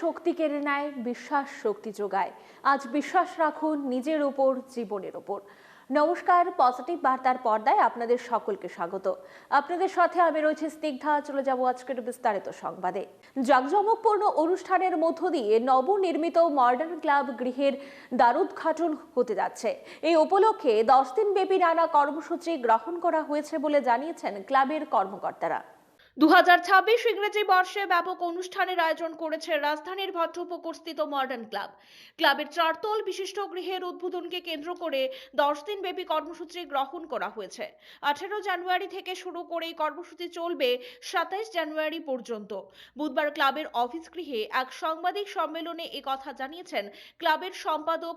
শক্তি কেড়ে নেয়, বিশ্বাস শক্তি যোগায়। আজ বিশ্বাস রাখুন নিজের ওপর জীবনের ওপর নমস্কার, পজিটিভ বার্তার পর্দায় আপনাদের সকলকে স্বাগত। আপনাদের সাথে আমি রয়েছে স্নিগ্ধা, চলে যাব আজকের বিস্তারিত সংবাদে। জাঁকজমকপূর্ণ অনুষ্ঠানের মধ্য দিয়ে নবনির্মিত মডার্ন ক্লাব গৃহের দ্বারোদ্ঘাটন হতে যাচ্ছে। এই উপলক্ষে দশ দিন ব্যাপী নানা কর্মসূচি গ্রহণ করা হয়েছে বলে জানিয়েছেন ক্লাবের কর্মকর্তারা। দু হাজার ছাব্বিশ ইংরেজি বর্ষে ব্যাপক অনুষ্ঠানের আয়োজন করেছে রাজধানীর ভট্টপুকুরস্থিত মডার্ন ক্লাব ক্লাবের চারতল বিশিষ্ট গৃহের উদ্বোধনকে কেন্দ্র করে দশ দিন ব্যাপী কর্মসূচি গ্রহণ করা হয়েছে। আঠেরো জানুয়ারি থেকে শুরু করে এই কর্মসূচি চলবে সাতাইশ জানুয়ারি পর্যন্ত। বুধবার ক্লাবের অফিস গৃহে এক সাংবাদিক সম্মেলনে এ কথা জানিয়েছেন ক্লাবের সম্পাদক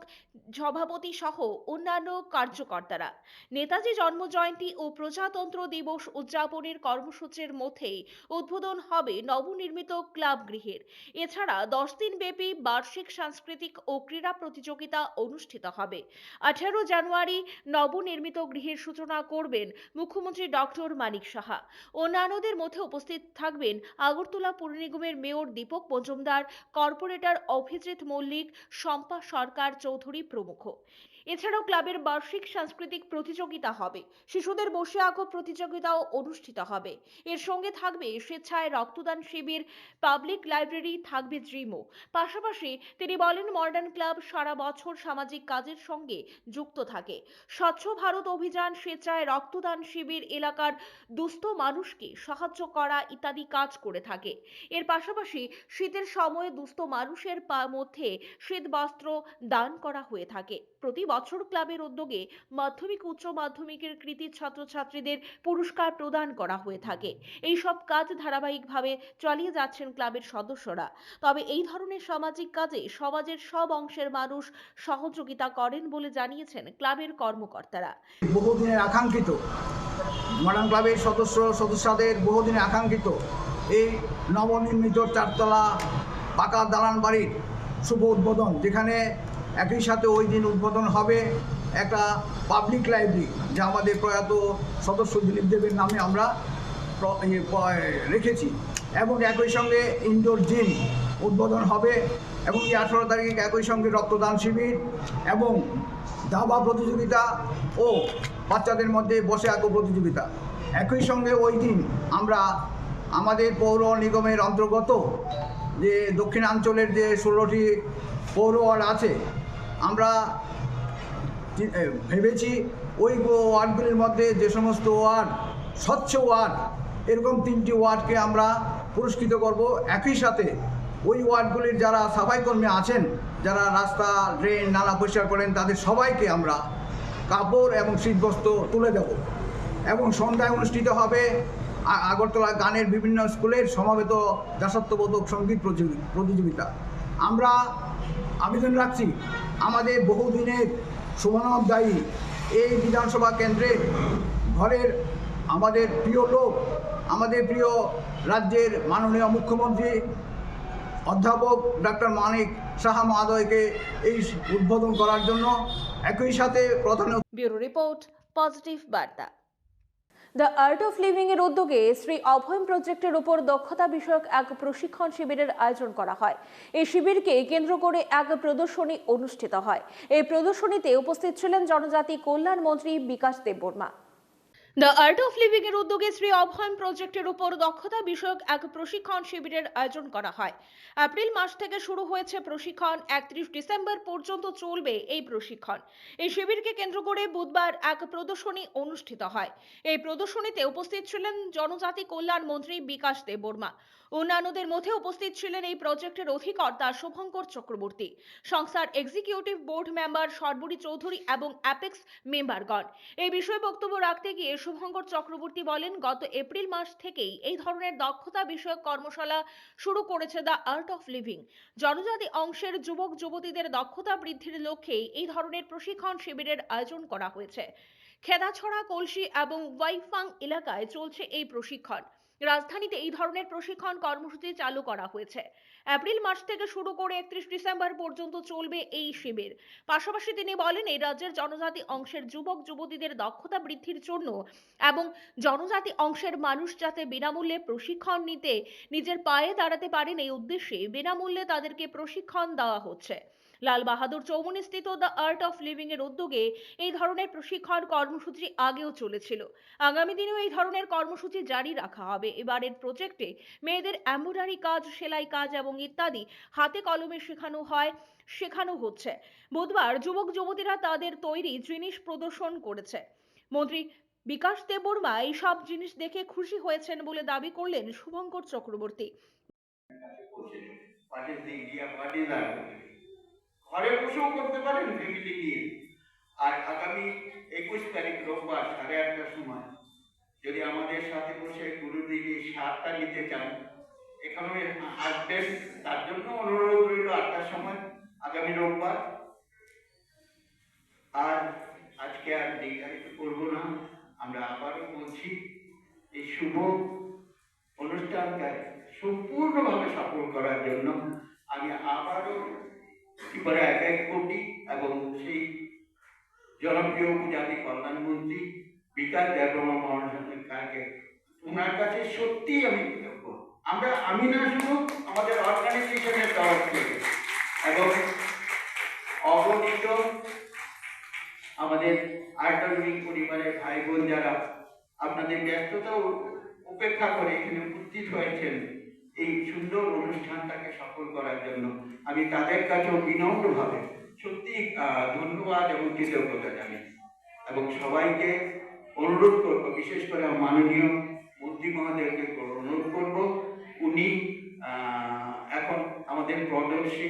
সভাপতি সহ অন্যান্য কার্যকর্তারা। নেতাজি জন্মজয়ন্তী ও প্রজাতন্ত্র দিবস উদযাপনের কর্মসূচির মধ্যেই উদ্বোধন হবে নবনির্মিত ক্লাব গৃহের। এছাড়া দশ দিন ব্যাপী বার্ষিক সাংস্কৃতিক ও ক্রীড়া প্রতিযোগিতা অনুষ্ঠিত হবে। আঠারো জানুয়ারি নবনির্মিত গৃহের সূচনা করবেন মুখ্যমন্ত্রী ডক্টর মানিক সাহা। অন্যান্যদের মধ্যে উপস্থিত থাকবেন আগরতলা পুর নিগমের মেয়র দীপক মজুমদার, কর্পোরেটর অভিজিৎ মল্লিক, শম্পা সরকার চৌধুরী প্রমুখ। এছাড়াও ক্লাবের বার্ষিক সাংস্কৃতিক প্রতিযোগিতা হবে। শিশুদের বসে আঁকো প্রতিযোগিতাও অনুষ্ঠিত হবে। এর সঙ্গে থাকবে স্বেচ্ছায় রক্তদান শিবির, পাবলিক লাইব্রেরি থাকবে ড্রিমও। পাশাপাশি তিনি বলেন, মডার্ন ক্লাব সারা বছর সামাজিক কাজের সঙ্গে যুক্ত থাকে। স্বচ্ছ ভারত অভিযান, স্বেচ্ছায় রক্তদান শিবির এলাকার দুস্থ মানুষকে সাহায্য করা ইত্যাদি কাজ করে থাকে। এর পাশাপাশি শীতের সময়ে দুস্থ মানুষের মধ্যে শীত বস্ত্র দান করা হয়ে থাকে। প্রতি বছর ক্লাবের উদ্যোগে মাধ্যমিক, উচ্চ মাধ্যমিকের কৃতি ছাত্রছাত্রীদের পুরস্কার প্রদান করা হয়ে থাকে। এই সব কাজ ধারাবাহিকভাবে চালিয়ে যাচ্ছেন ক্লাবের সদস্যরা। তবে এই ধরনের সামাজিক কাজে সমাজের সব অংশের মানুষ সহযোগিতা করেন বলে জানিয়েছেন ক্লাবের কর্মকর্তারা। বহুদিনের আকাঙ্ক্ষিত, মডার্ন ক্লাবের সদস্য, সদস্যদের বহুদিনের আকাঙ্ক্ষিত এই নবনির্মিত চারতলা পাকা দালান বাড়ির শুভ উদ্বোধন, যেখানে একই সাথে ওই দিন উদ্বোধন হবে একটা পাবলিক লাইব্রেরি যা আমাদের প্রয়াত সদস্য দিলীপ দেবের নামে আমরা ইয়ে রেখেছি। এবং একই সঙ্গে ইনডোর জিম উদ্বোধন হবে এবং এই আঠেরো তারিখে একই সঙ্গে রক্তদান শিবির এবং দাবা প্রতিযোগিতা ও বাচ্চাদের মধ্যে বসে আঁকো প্রতিযোগিতা। একই সঙ্গে ওই দিন আমরা আমাদের পৌর নিগমের অন্তর্গত যে দক্ষিণাঞ্চলের যে ষোলোটি পৌর আছে আমরা ভেবেছি ওই ওয়ার্ডগুলির মধ্যে যে সমস্ত ওয়ার্ড, স্বচ্ছ ওয়ার্ড, এরকম তিনটি ওয়ার্ডকে আমরা পুরস্কৃত করব। একই সাথে ওই ওয়ার্ডগুলির যারা সাফাই কর্মী আছেন, যারা রাস্তা, ড্রেন, নালা পরিষ্কার করেন, তাদের সবাইকে আমরা কাপড় এবং শীতবস্ত্র তুলে দেব। এবং সন্ধ্যায় অনুষ্ঠিত হবে আগরতলা গানের বিভিন্ন স্কুলের সমাবেত দাসত্ববোধক সংগীত প্রতিযোগি- প্রতিযোগিতা। আমরা আবেদন রাখছি। আমাদের বহুদিনের শুভনামদায়ী এই বিধানসভা কেন্দ্রের ঘরের আমাদের প্রিয় লোক, আমাদের প্রিয় রাজ্যের মাননীয় মুখ্যমন্ত্রী, অধ্যাপক ডক্টর মানিক সাহা মহাদয়কে এই উদ্বোধন করার জন্য একই সাথে প্রধান bureau report, positive Barta. The art of living এর উদ্যোগে শ্রী অভয়ম প্রজেক্টের উপর দক্ষতা বিষয়ক এক প্রশিক্ষণ শিবিরের আয়োজন করা হয়। এই শিবিরকে কেন্দ্র করে এক প্রদর্শনী অনুষ্ঠিত হয়। এই প্রদর্শনীতে উপস্থিত ছিলেন জনজাতি কল্যাণ মন্ত্রী Bikash Debbarma. The art of living এর উদ্যোগে শ্রী অভয়ম প্রজেক্টের উপর দক্ষতা বিষয়ক এক প্রশিক্ষণ শিবিরের আয়োজন করা হয়। এপ্রিল মাস থেকে শুরু হয়েছে প্রশিক্ষণ, একত্রিশ ডিসেম্বর পর্যন্ত চলবে এই প্রশিক্ষণ। এই শিবিরকে কেন্দ্র করে বুধবার এক প্রদর্শনী অনুষ্ঠিত হয়। এই প্রদর্শনীতে উপস্থিত ছিলেন জনজাতি কল্যাণ মন্ত্রী বিকাশ দেববর্মা। অন্যান্যদের মধ্যে উপস্থিত ছিলেন এই প্রজেক্টের অধিকর্তা শুভঙ্কর চক্রবর্তী, সংস্থার executive board member Sarbari Chowdhury এবং অ্যাপেক্স মেম্বারগণ এই বিষয়ে বক্তব্য রাখতে গিয়ে শুভঙ্কর চক্রবর্তী বলেন, গত এপ্রিল মাস থেকেই এই ধরনের দক্ষতা বিষয়ক কর্মশালা শুরু করেছে দ্য আর্ট অফ লিভিং জনজাতি অংশের যুবক, যুবতীদের দক্ষতা বৃদ্ধির লক্ষ্যে এই ধরনের প্রশিক্ষণ শিবিরের আয়োজন করা হয়েছে। খেদাছড়া, কলসি এবং ওয়াইফাং এলাকায় চলছে এই প্রশিক্ষণ। রাজধানীতে এই ধরনের প্রশিক্ষণ কর্মসূচি চালু করা হয়েছে। এপ্রিল মাস থেকে শুরু করে একত্রিশ ডিসেম্বর পর্যন্ত চলবে এই শিবির। পাশাপাশি তিনি বলেন, এই রাজ্যের জনজাতি অংশের যুবক, যুবতীদের দক্ষতা বৃদ্ধির জন্য এবং জনজাতি অংশের মানুষ যাতে বিনামূল্যে প্রশিক্ষণ নিতে নিজের পায়ে দাঁড়াতে পারেন, এই উদ্দেশ্যে বিনামূল্যে তাদেরকে প্রশিক্ষণ দেওয়া হচ্ছে। লাল বাহাদুর চৌমুনি স্থিত দ্য আর্ট অফ লিভিং এর উদ্যোগে এই ধরনের প্রশিক্ষণ কর্মসূচি আগেও চলেছিল। আগামী দিনেও এই ধরনের কর্মসূচি জারি রাখা হবে। এবারের প্রজেক্টে মেয়েদের এমব্রয়ডারি কাজ, সেলাই কাজ এবং ইত্যাদি হাতে কলমে শেখানো হয়, শেখানো হচ্ছে। বুধবার যুবক, যুবতীরা তাদের তৈরি জিনিস প্রদর্শন করেছে। মন্ত্রী বিকাশ দেববর্মা এই সব জিনিস দেখে খুশি হয়েছেন বলে দাবি করলেন শুভঙ্কর চক্রবর্তী। ঘরে বসেও করতে পারেন ফ্যামিলি নিয়ে। আর আগামী একুশ তারিখ রোববার সাড়ে আটটার সময় যদি আমাদের সাথে বসে গুরুদির এই সারটা নিতে চান, এখানে আসবেন। তার জন্য অনুরোধ রইল আটটার সময়, আগামী রোববার। আর আজকে আর দীর্ঘায়িত করব না, আমরা আবারও বলছি, এই শুভ অনুষ্ঠানকে সম্পূর্ণভাবে সফল করার জন্য আমি আবারও ত্রিপুরা এক এক কোটি এবং সেই জনপ্রিয় উপজাতি কল্যাণমন্ত্রী বিকাশ দেববর্মা মহাশয়কে ওনার কাছে সত্যি আমি কৃতজ্ঞ। আমরা আমি না শুধু আমাদের অর্গানাইজেশনের তরফ থেকে এবং অগণিত আমাদের আর্টনিক পরিবারের ভাই বোন যারা আপনাদের ব্যস্ততা উপেক্ষা করে এখানে উপস্থিত হয়েছেন এই সুন্দর অনুষ্ঠানটাকে সফল করার জন্য আমি তাদের কাছেও বিনম্রভাবে সত্যি ধন্যবাদ এবং কৃতজ্ঞতা জানাই। এবং সবাইকে অনুরোধ করব, বিশেষ করে মাননীয় মন্ত্রী মহোদয়কে অনুরোধ করব, উনি এখন আমাদের প্রদর্শনী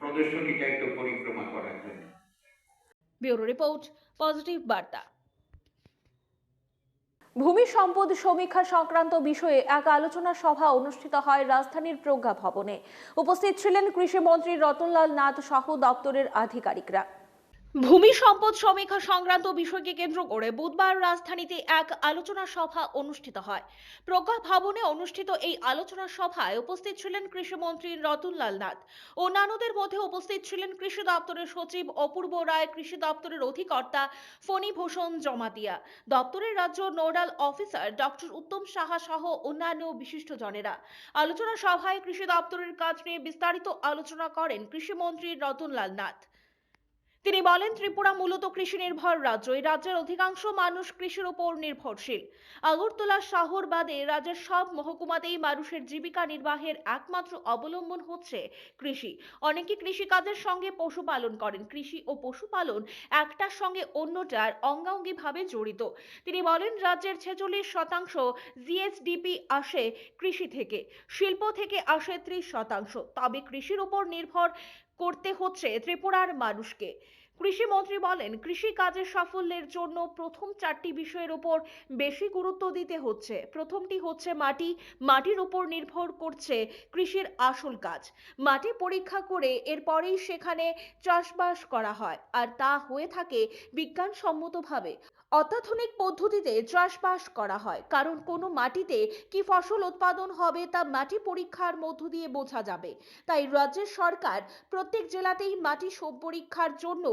প্রদর্শনীটা একটু পরিক্রমা করার জন্য। ব্যুরো রিপোর্ট, পজিটিভ বার্তা। ভূমি সম্পদ সমীক্ষা সংক্রান্ত বিষয়ে এক আলোচনা সভা অনুষ্ঠিত হয় রাজধানীর প্রজ্ঞা ভবনে। উপস্থিত ছিলেন কৃষিমন্ত্রী রতনলাল নাথ সহ দপ্তরের আধিকারিকরা। ভূমি সম্পদ সমীক্ষা সংক্রান্ত বিষয়কে কেন্দ্র করে বুধবার রাজধানীতে এক আলোচনা সভা অনুষ্ঠিত হয়। প্রজ্ঞা ভবনে অনুষ্ঠিত এই আলোচনা সভায় উপস্থিত ছিলেন কৃষিমন্ত্রী রতনলাল নাথ। অন্যান্যদের মধ্যে উপস্থিত ছিলেন কৃষি দপ্তরের সচিব অপূর্ব রায়, কৃষি দপ্তরের অধিকর্তা ফণীভূষণ জমাতিয়া, দপ্তরের রাজ্য nodal officer doctor Uttam Saha সহ অন্যান্য বিশিষ্টজনেরা। আলোচনা সভায় কৃষি দপ্তরের কাজ নিয়ে বিস্তারিত আলোচনা করেন কৃষিমন্ত্রী রতনলাল নাথ। তিনি বলেন, ত্রিপুরা মূলত কৃষি নির্ভর রাজ্য। এই রাজ্যের অধিকাংশ মানুষ কৃষির উপর নির্ভরশীল। আগরতলা শহর বাদে রাজ্যের সব মহকুমাতেই মানুষের জীবিকা নির্বাহের একমাত্র অবলম্বন হচ্ছে কৃষি। অনেকে কৃষিকাজের সঙ্গে পশুপালন করেন। কৃষি ও পশুপালন একটার সঙ্গে অন্যটার অঙ্গাঙ্গিভাবে জড়িত। তিনি বলেন, রাজ্যের ছেচল্লিশ শতাংশ জিএসডিপি আসে কৃষি থেকে, শিল্প থেকে আসে ত্রিশ শতাংশ। তবে কৃষির উপর নির্ভর করতে হচ্ছে ত্রিপুরার মানুষকে। কৃষিমন্ত্রী বলেন কৃষি কাজের সাফল্যের জন্য প্রথম চারটি বিষয়ের উপর বেশি গুরুত্ব দিতে হচ্ছে। প্রথমটি হচ্ছে মাটি। মাটির উপর নির্ভর করছে কৃষির আসল কাজ। মাটি পরীক্ষা করে এরপরেই সেখানে চাষবাস করা হয়, আর তা হয়ে থাকে বিজ্ঞানসম্মতভাবে। অত্যাধুনিক পদ্ধতিতে চাষবাস করা হয়। কারণ কোনো মাটিতে কি ফসল উৎপাদন হবে তা মাটি পরীক্ষার মধ্য দিয়ে বোঝা যাবে। তাই রাজ্যের সরকার প্রত্যেক জেলাতেই মাটি সব পরীক্ষার জন্য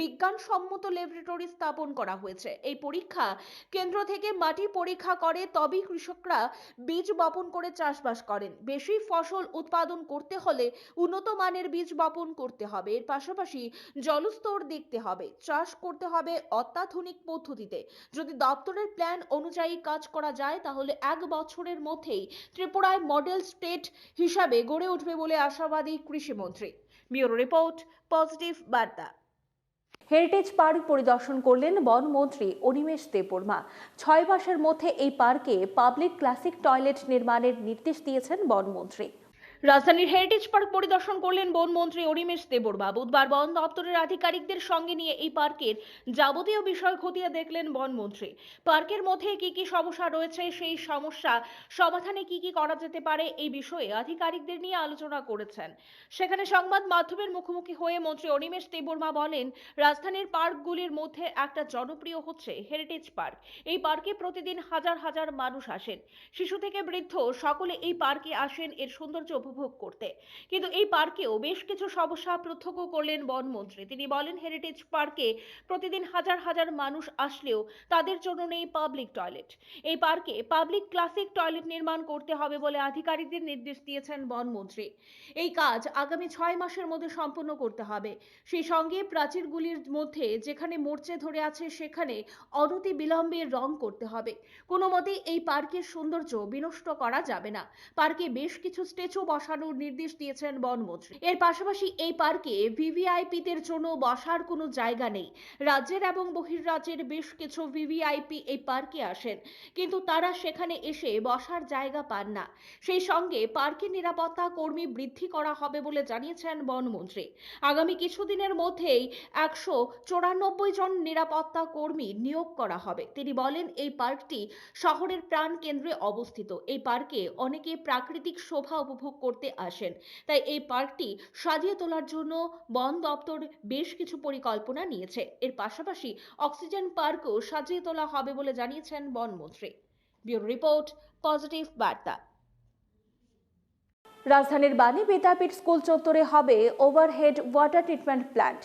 বিজ্ঞানসম্মত ল্যাবরেটরি স্থাপন করা হয়েছে। এই পরীক্ষা কেন্দ্র থেকে মাটি পরীক্ষা করে তবেই কৃষকরা বীজ বপন করে চাষবাস করেন। বেশি ফসল উৎপাদন করতে হলে উন্নত মানের বীজ বপন করতে হবে। এর পাশাপাশি জলস্তর দেখতে হবে। চাষ করতে হবে অত্যাধুনিক পদ্ধতিতে। যদি দপ্তরের প্ল্যান অনুযায়ী কাজ করা যায়, তাহলে এক বছরের মধ্যেই ত্রিপুরায় মডেল স্টেট হিসাবে গড়ে উঠবে বলে আশাবাদী কৃষিমন্ত্রী। Bureau report, positive Barta. Heritage park পরিদর্শন করলেন বনমন্ত্রী অনিমেষ দেববর্মা। ছয় মাসের মধ্যে এই পার্কে পাবলিক ক্লাসিক টয়লেট নির্মাণের নির্দেশ দিয়েছেন বনমন্ত্রী রাজধানীর হেরিটেজ পার্ক পরিদর্শন করলেন বনমন্ত্রী অরিমেশ দেববর্মা বুধবার বন দপ্তরের আধিকারিকদের সঙ্গে নিয়ে এই পার্কের যাবতীয় বিষয় খতিয়ে দেখলেন বনমন্ত্রী পার্কের মধ্যে কি কি সমস্যা রয়েছে, সেই সমস্যা সমাধানে কি কি করা যেতে পারে, এই বিষয়ে আধিকারিকদের নিয়ে আলোচনা করেছেন। সেখানে সংবাদ মাধ্যমের মুখোমুখি হয়ে মন্ত্রী অনিমেষ দেববর্মা বলেন, রাজধানীর পার্কগুলির মধ্যে একটা জনপ্রিয় হচ্ছে হেরিটেজ পার্ক এই পার্কে প্রতিদিন হাজার হাজার মানুষ আসেন। শিশু থেকে বৃদ্ধ সকলে এই পার্কে আসেন, এর সৌন্দর্য উপভোগ করতে। কিন্তু এই পার্কেও বেশ কিছু সমস্যা প্রত্যক্ষ করলেন বনমন্ত্রী তিনি বলেন হেরিটেজ পার্কে প্রতিদিন হাজার হাজার মানুষ আসলেও তাদের জন্য নেই পাবলিক টয়লেট এই পার্কে পাবলিক ক্লাসিক টয়লেট নির্মাণ করতে হবে বলে আধিকারিকদের নির্দেশ দিয়েছেন বনমন্ত্রী এই কাজ আগামী ছয় মাসের মধ্যে সম্পন্ন করতে হবে। সেই সঙ্গে প্রাচীরগুলির মধ্যে যেখানে মরচে ধরে আছে সেখানে অনতি বিলম্বে রং করতে হবে। কোনো মতেই এই পার্কের সৌন্দর্য বিনষ্ট করা যাবে না। পার্কে বেশ কিছু স্ট্যাচু বসানোর নির্দেশ দিয়েছেন বনমন্ত্রী। এর পাশাপাশি এই পার্কে ভিভিআইপিদের জন্য বসার কোনো জায়গা নেই। রাজ্যের এবং বহির্রাজ্যের বেশ কিছু ভিভিআইপি এই পার্কে আসেন। কিন্তু তারা সেখানে এসে বসার জায়গা পান না। সেই সঙ্গে পার্কের নিরাপত্তা কর্মী বৃদ্ধি করা হবে বলে জানিয়েছেন বনমন্ত্রী। আগামী কিছুদিনের মধ্যেই একশো চৌরানব্বই জন নিরাপত্তা কর্মী নিয়োগ করা হবে। তিনি বলেন, এই পার্কটি শহরের প্রাণ কেন্দ্রে অবস্থিত। এই পার্কে অনেকে প্রাকৃতিক শোভা উপভোগ করতে আসেন। তাই এই পার্কটি সাজিয়ে তোলার জন্য বন দপ্তর বেশ কিছু পরিকল্পনা নিয়েছে। এর পাশাপাশি অক্সিজেন পার্কও সাজিয়ে তোলা হবে বলে জানিয়েছেন বনমন্ত্রী ব্যুরো রিপোর্ট, পজিটিভ বার্তা। রাজধানীর বাণী বিদ্যাপীঠ স্কুল চত্বরে হবে overhead water treatment plant.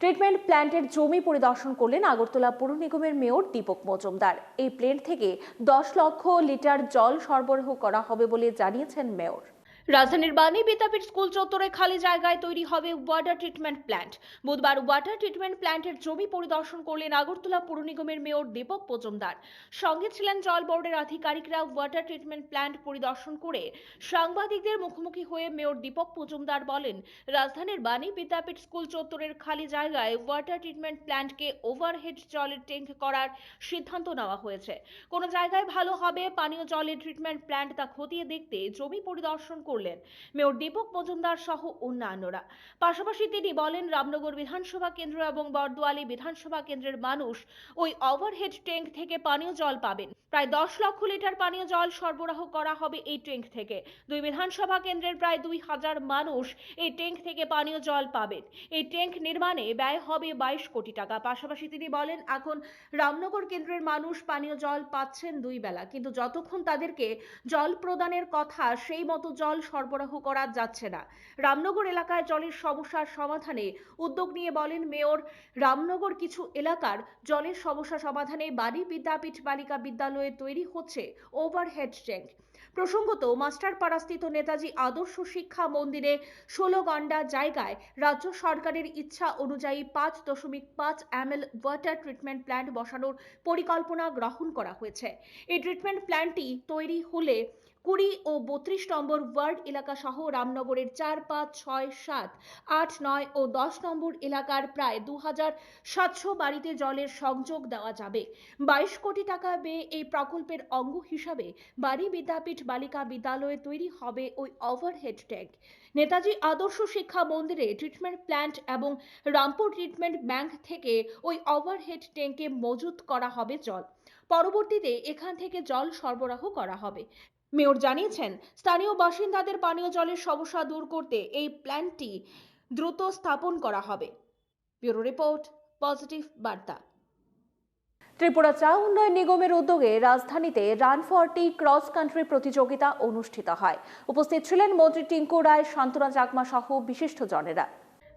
Treatment প্ল্যান্টের জমি পরিদর্শন করলেন আগরতলা পৌর নিগমের মেয়র দীপক মজুমদার। এই প্ল্যান্ট থেকে দশ লক্ষ লিটার জল সরবরাহ করা হবে বলে জানিয়েছেন মেয়র। রাজধানীর বাণী বিদ্যাপীঠ স্কুল চত্বরে খালি জায়গায় তৈরি হবে ওয়াটার ট্রিটমেন্ট প্ল্যান্ট। বুধবার ওয়াটার ট্রিটমেন্ট প্ল্যান্টের জমি পরিদর্শন করলেন আগরতলা পুর নিগমের মেয়র দীপক মজুমদার। সঙ্গে ছিলেন জল বোর্ডের আধিকারিকরা ওয়াটার ট্রিটমেন্ট প্ল্যান্ট পরিদর্শন করে সাংবাদিকদের মুখোমুখি হয়ে মেয়র দীপক মজুমদার বলেন, রাজধানীর বাণী বিদ্যাপীঠ স্কুল চত্বরের খালি জায়গায় ওয়াটার ট্রিটমেন্ট প্ল্যান্টকে ওভারহেড জলের ট্যাঙ্ক করার সিদ্ধান্ত নেওয়া হয়েছে। কোনো জায়গায় ভালো হবে পানীয় জলের ট্রিটমেন্ট প্ল্যান্ট তা খতিয়ে দেখতে জমি পরিদর্শন করলেন। মেয়র দীপক মজুমদার সহ অন্যান্যরা। পাশাপাশি তিনি বলেন, রামনগর বিধানসভা কেন্দ্র এবং বর্দোয়ালি বিধানসভা কেন্দ্রের মানুষ ওই ওভারহেড ট্যাঙ্ক থেকে পানীয় জল পাবেন। প্রায় দশ লক্ষ লিটার পানীয় জল সরবরাহ করা হবে এই ট্যাঙ্ক থেকে। দুই বিধানসভা কেন্দ্রের প্রায় দুই হাজার মানুষ এই ট্যাঙ্ক থেকে পানীয় জল পাবেন। এই ট্যাঙ্ক নির্মাণে ব্যয় হবে বাইশ কোটি টাকা। পাশাপাশি তিনি বলেন, এখন রামনগর কেন্দ্রের মানুষ পানীয় জল পাচ্ছেন দুই বেলা। কিন্তু যতক্ষণ তাদেরকে জল প্রদানের কথা সেই মতো জল সরবরাহ করা যাচ্ছে না। রামনগর এলাকায় জলের সমস্যার সমাধানে উদ্যোগ নিয়ে বলেন মেয়র। রামনগর কিছু এলাকার জলের সমস্যা সমাধানে বাড়ি বিদ্যাপীঠ বালিকা বিদ্যালয়ে তৈরি হচ্ছে ওভারহেড ট্যাঙ্ক প্রসঙ্গত, মাস্টারপাড়াস্থিত নেতাজি আদর্শ শিক্ষা মন্দিরে ষোলো গন্ডা জায়গায় রাজ্য সরকারের ইচ্ছা অনুযায়ী পাঁচ দশমিক পাঁচ M L water treatment plant বসানোর পরিকল্পনা গ্রহণ করা হয়েছে। এই ট্রিটমেন্ট প্ল্যান্টটি তৈরি হলে কুড়ি ও বত্রিশ নম্বর ওয়ার্ড এলাকা সহ রামনগরের চার, পাঁচ, ছয়, সাত, আট, নয় ও দশ নম্বর এলাকার প্রায় দু হাজার সাতশো বাড়িতে জলের সংযোগ দেওয়া যাবে। বাইশ কোটি টাকা ব্যয়ে এই প্রকল্পের অঙ্গ হিসাবে বাড়ি বিদ্যাপীঠ বালিকা বিদ্যালয়ে তৈরি হবে ওই ওভারহেড ট্যাঙ্ক নেতাজি আদর্শ শিক্ষা মন্দিরে ট্রিটমেন্ট প্ল্যান্ট এবং রামপুর ট্রিটমেন্ট ব্যাংক থেকে ওই ওভারহেড ট্যাঙ্কে মজুত করা হবে জল। পরবর্তীতে এখান থেকে জল সরবরাহ করা হবে। মেয়র জানিয়েছেন, স্থানীয় বাসিন্দাদের পানীয় জলের সমস্যা দূর করতে এই প্ল্যান্টটি দ্রুত স্থাপন করা হবে। ব্যুরো রিপোর্ট, পজিটিভ বার্তা। ত্রিপুরা চা উন্নয়ন নিগমের উদ্যোগে রাজধানীতে run for T cross country প্রতিযোগিতা অনুষ্ঠিত হয়। উপস্থিত ছিলেন মন্ত্রী টিঙ্কু রায় শান্তনা চাকমা সহ বিশিষ্টজনেরা।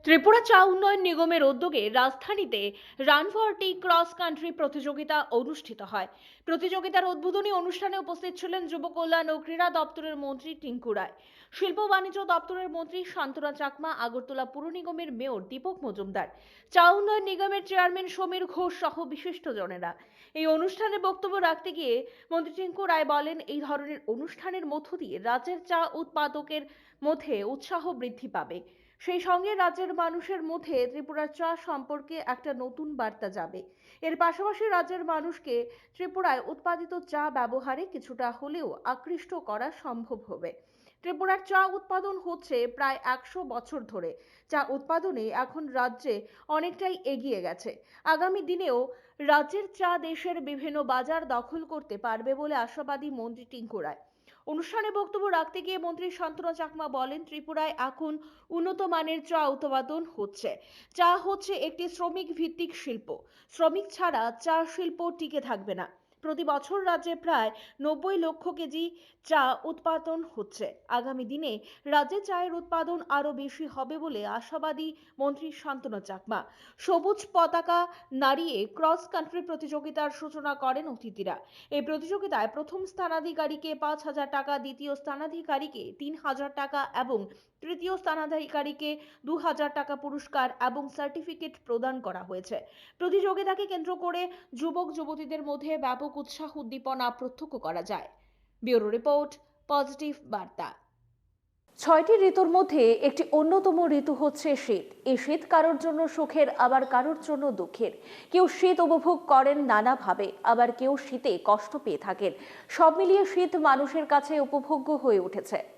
ত্রিপুরা চা উন্নয়ন নিগমের উদ্যোগে রাজধানীতে run for T cross country প্রতিযোগিতা অনুষ্ঠিত হয়। প্রতিযোগিতার উদ্বোধনী অনুষ্ঠানে উপস্থিত ছিলেন যুব কল্যাণ ও ক্রীড়া দপ্তরের মন্ত্রী টিঙ্কু রায়। শিল্প বাণিজ্য দপ্তরের মন্ত্রী শান্তনা চাকমা, আগরতলা পুর নিগমের মেয়র দীপক মজুমদার, চা উন্নয়ন নিগমের চেয়ারম্যান সমীর ঘোষ সহ বিশিষ্ট জনেরা এই অনুষ্ঠানে বক্তব্য রাখতে গিয়ে মন্ত্রী টিঙ্কু রায় বলেন, এই ধরনের অনুষ্ঠানের মধ্য দিয়ে রাজ্যের চা উৎপাদকের মধ্যে উৎসাহ বৃদ্ধি পাবে। সেই সঙ্গে রাজ্যের মানুষের মধ্যে ত্রিপুরার চা সম্পর্কে একটা নতুন বার্তা যাবে। এর পাশাপাশি রাজ্যের মানুষকে ত্রিপুরায় উৎপাদিত চা ব্যবহারে কিছুটা হলেও আকৃষ্ট করা সম্ভব হবে। ত্রিপুরার চা উৎপাদন হচ্ছে প্রায় একশো বছর ধরে। চা উৎপাদনে এখন রাজ্যে অনেকটাই এগিয়ে গেছে। আগামী দিনেও রাজ্যের চা দেশের বিভিন্ন বাজার দখল করতে পারবে বলে আশাবাদী মন্ত্রী টিঙ্কু রায়। অনুষ্ঠানে বক্তব্য রাখতে গিয়ে মন্ত্রী শান্তনু চাকমা বলেন, ত্রিপুরায় এখন উন্নত মানের চা উৎপাদন হচ্ছে। চা হচ্ছে একটি শ্রমিক ভিত্তিক শিল্প। শ্রমিক ছাড়া চা শিল্প টিকে থাকবে না। প্রতি বছর রাজ্যে প্রায় নব্বই লক্ষ কেজি চা উৎপাদন হচ্ছে। আগামী দিনে রাজ্যে চায়ের উৎপাদন আরও বেশি হবে বলে আশাবাদী মন্ত্রী শান্তনু চাকমা। সবুজ পতাকা নাড়িয়ে ক্রস কান্ট্রি প্রতিযোগিতার সূচনা করেন অতিথিরা। এই প্রতিযোগিতায় প্রথম স্থানাধিকারীকে পাঁচ হাজার টাকা, দ্বিতীয় স্থানাধিকারীকে তিন হাজার টাকা এবং তৃতীয় স্থানাধিকারীকে দু হাজার টাকা পুরস্কার এবং সার্টিফিকেট প্রদান করা হয়েছে। প্রতিযোগিতাকে কেন্দ্র করে যুবক, যুবতীদের মধ্যে ব্যাপক উৎসাহ উদ্দীপনা প্রত্যক্ষ করা যায়। ব্যুরো রিপোর্ট, পজিটিভ বার্তা। ছয়টি ঋতুর মধ্যে একটি অন্যতম ঋতু হচ্ছে শীত। এই শীত কারোর জন্য সুখের, আবার কারোর জন্য দুঃখের। কেউ শীত উপভোগ করেন নানাভাবে, আবার কেউ শীতে কষ্ট পেয়ে থাকেন। সব মিলিয়ে শীত মানুষের কাছে উপভোগ্য হয়ে উঠেছে।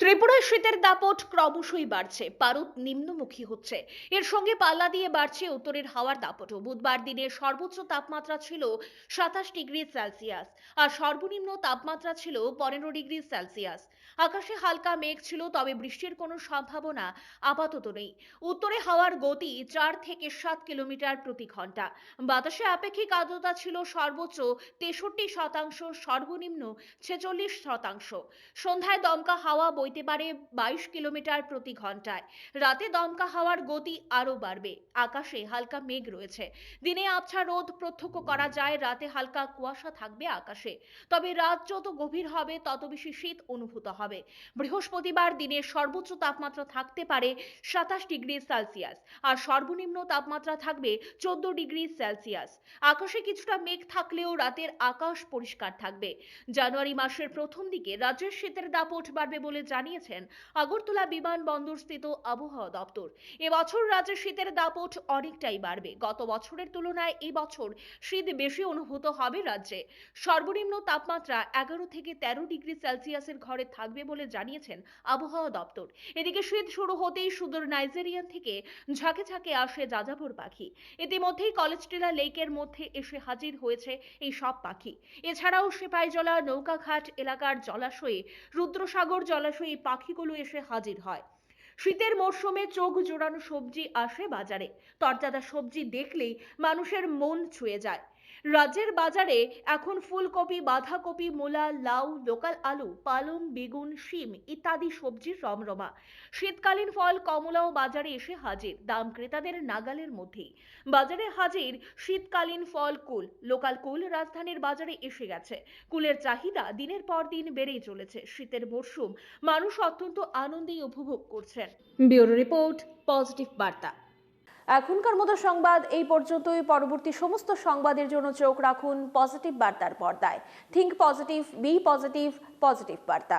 ত্রিপুরায় শীতের দাপট ক্রমশই বাড়ছে। পারদ নিম্নমুখী হচ্ছে। এর সঙ্গে পাল্লা দিয়ে বাড়ছে উত্তরের হাওয়ার দাপটও। বুধবার দিনের সর্বোচ্চ তাপমাত্রা ছিল সাতাশ ডিগ্রি সেলসিয়াস আর সর্বনিম্ন তাপমাত্রা ছিল পনেরো ডিগ্রি সেলসিয়াস। আকাশে হালকা মেঘ ছিল, তবে বৃষ্টির কোনো সম্ভাবনা আপাতত নেই। উত্তরে হাওয়ার গতি চার থেকে সাত কিলোমিটার প্রতি ঘণ্টা। বাতাসে আপেক্ষিক আর্দ্রতা ছিল সর্বোচ্চ তেষট্টি শতাংশ, সর্বনিম্ন ছেচল্লিশ শতাংশ। সন্ধ্যায় দমকা হাওয়া বইতে পারে বাইশ কিলোমিটার প্রতি ঘন্টায়। রাতে দমকা হাওয়ার গতি আরও বাড়বে। আকাশে হালকা মেঘ রয়েছে। দিনে আবছা রোদ প্রত্যক্ষ করা যায়, রাতে হালকা কুয়াশা থাকবে আকাশে। তবে রাত যত গভীর হবে, তত বেশি শীত অনুভূত হবে। বৃহস্পতিবার দিনের সর্বোচ্চ তাপমাত্রা থাকতে পারে সাতাশ ডিগ্রি সেলসিয়াস আর সর্বনিম্ন তাপমাত্রা থাকবে চোদ্দ ডিগ্রি সেলসিয়াস। আকাশে কিছুটা মেঘ থাকলেও রাতের আকাশ পরিষ্কার থাকবে। জানুয়ারি মাসের প্রথম দিকে রাজ্যের শীতের দাপট বাড়বে বলে জানিয়েছেন, আগরতলা বিমানবন্দরস্থিত আবহাওয়া দপ্তর। এবছর রাজ্যে শীতের দাপট অনেকটাই বাড়বে। গত বছরের তুলনায় এই বছর শীত বেশি অনুভূত হবে রাজ্যে। সর্বনিম্ন তাপমাত্রা এগারো থেকে তেরো ডিগ্রি সেলসিয়াসের ঘরে থাকবে বলে জানিয়েছেন আবহাওয়া দপ্তর। এদিকে শীত শুরু হতেই সুদূর নাইজেরিয়ান থেকে ঝাঁকে ঝাঁকে আসে যাযাবর পাখি। ইতিমধ্যেই কলেজটিলা লেকের মধ্যে এসে হাজির হয়েছে এই সব পাখি। এছাড়াও সিপাহীজলা নৌকাঘাট এলাকার জলাশয়ে রুদ্রসাগর জলাশয়ে এই পাখিগুলো এসে হাজির হয়। শীতের মরশুমে চোখ জোড়ানো সবজি আসে বাজারে। তরতাজা সবজি দেখলেই মানুষের মন ছুঁয়ে যায়। রাজ্যের বাজারে এখন ফুলকপি, বাঁধাকপি, মূলা, লাউ, লোকাল আলু, পালং, বেগুন, শিম ইত্যাদি সবজির রমরমা। শীতকালীন ফল, কমলাও বাজারে এসে হাজির, দাম ক্রেতাদের নাগালের মধ্যেই। বাজারে হাজির শীতকালীন ফল, কুল। লোকাল কুল রাজধানীর বাজারে এসে গেছে। কুলের চাহিদা দিনের পর দিন বেড়েই চলেছে। শীতের মরশুম, মানুষ অত্যন্ত আনন্দেই উপভোগ করছেন। ব্যুরো রিপোর্ট, পজিটিভ বার্তা। এখনকার মতো সংবাদ এই পর্যন্তই। পরবর্তী সমস্ত সংবাদের জন্য চোখ রাখুন পজিটিভ বার্তার পর্দায়। Think positive be positive positive Barta.